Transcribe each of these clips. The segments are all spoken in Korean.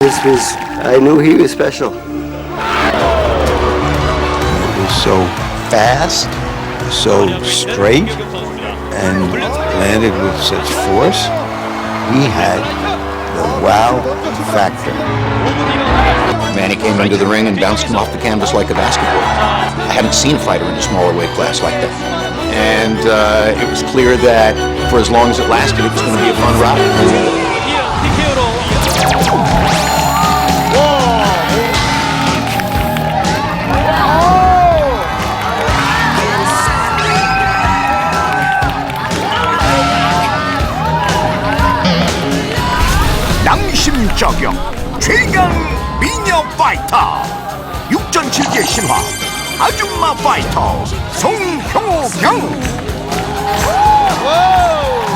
This was, I knew he was special. It was so fast, so straight, and landed with such force. He had the wow factor. Manny came into the ring and bounced him off the canvas like a basketball. I hadn't seen a fighter in a smaller weight class like that. And uh, it was clear that for as long as it lasted, it was going to be a fun ride. 심 저격 최강 미녀 파이터. 육전 칠계 신화 아줌마 파이터 송형경.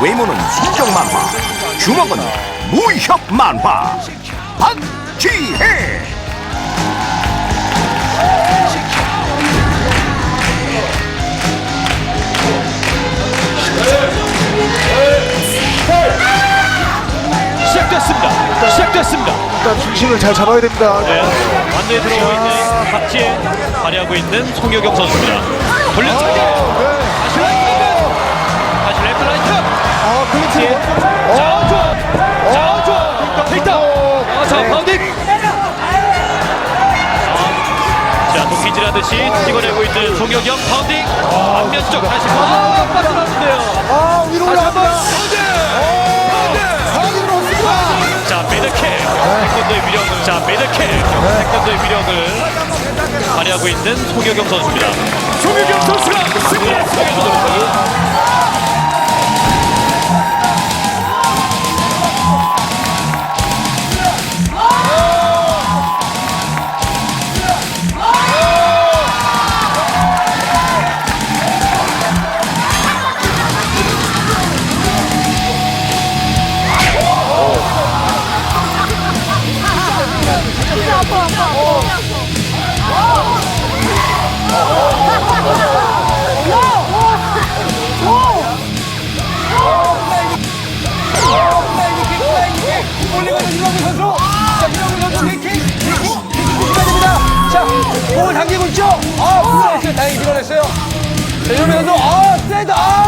외모는 순정 만화 주먹은 무협 만화. 박지혜 시작됐습니다. 일단 중심을 잘 잡아야 됩니다. 네, 완전히 들어오고 있는 박지혜 발휘하고 있는 송효경 선수입니다. 돌려차기 다시 라이트! 다시 레프트 라이트! 아. 박지혜. 자 좋아 자 좋아 테이크다 아, 자 파운딩! 아, 자 도끼질 하듯이 찍어내고 있는 송효경 파운딩! 안면쪽 다시 파운딩 태권도의 위력을 자 매드킥 태권도의 위력을 발휘하고 있는 송효경 선수입니다. 송효경 선수가 승리했습니다 자, 공을 당기고 있죠? 아, 밀어냈어요. 다행히 밀어냈어요. 자, 아, 세다! 아, 세다! 아!